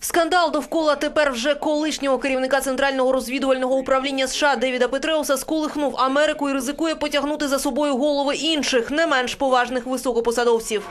Скандал довкола тепер вже колишнього керівника центрального розвідувального управління США Девіда Петреуса сколихнув Америку і ризикує потягнути за собою голови інших, не менш поважних високопосадовців.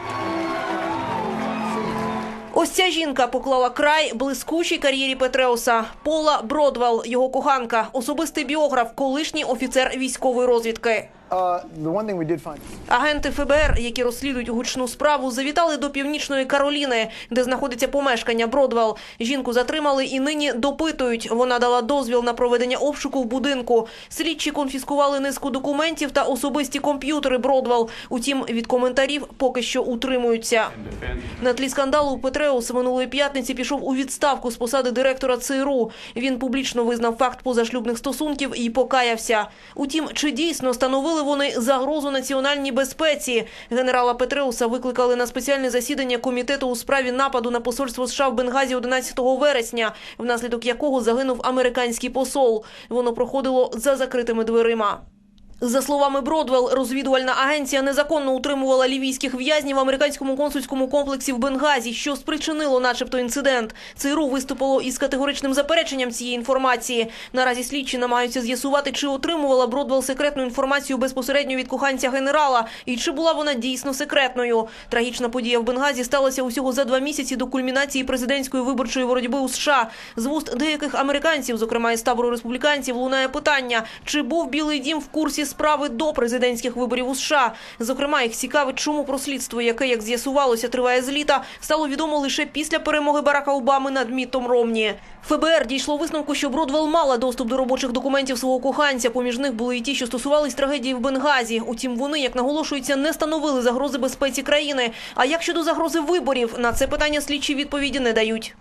Ось ця жінка поклала край блискучій кар'єрі Петреуса. Пола Бродвелл, його коханка, особистий біограф, колишній офіцер військової розвідки. Uh. Агенти ФБР, які розслідують гучну справу, завітали до північної Кароліни, де знаходиться помешкання Бродвелл. Жінку затримали і нині допитують. Вона дала дозвіл на проведення обшуку в будинку. Слідчі конфіскували низку документів та особисті комп'ютери Бродвелл. Утім, від коментарів поки що утримуються. На тлі скандалу Петреус минулої п'ятниці пішов у відставку з посади директора ЦРУ. Він публічно визнав факт позашлюбних стосунків і покаявся. Утім, чи дійсно становили вони загрозу національній безпеці? Генерала Петреуса викликали на спеціальне засідання комітету у справі нападу на посольство США в Бенгазі 11 вересня, внаслідок якого загинув американський посол. Воно проходило за закритими дверима. За словами Бродвелл, розвідувальна агенція незаконно утримувала лівійських в'язнів в американському консульському комплексі в Бенгазі, що спричинило, начебто, інцидент. ЦРУ виступило із категоричним запереченням цієї інформації. Наразі слідчі намагаються з'ясувати, чи отримувала Бродвелл секретну інформацію безпосередньо від коханця генерала, і чи була вона дійсно секретною. Трагічна подія в Бенгазі сталася усього за два місяці до кульмінації президентської виборчої боротьби у США. З вуст деяких американців, зокрема із табору республіканців, лунає питання, чи був Білий Дім в курсі справи до президентських виборів у США. Зокрема, їх цікавить, чому про слідство, яке, як з'ясувалося, триває з літа, стало відомо лише після перемоги Барака Обами над Міттом Ромні. ФБР дійшло висновку, що Бродвелл мала доступ до робочих документів свого коханця. Поміж них були і ті, що стосувались трагедії в Бенгазі. Утім, вони, як наголошується, не становили загрози безпеці країни. А як щодо загрози виборів, на це питання слідчі відповіді не дають.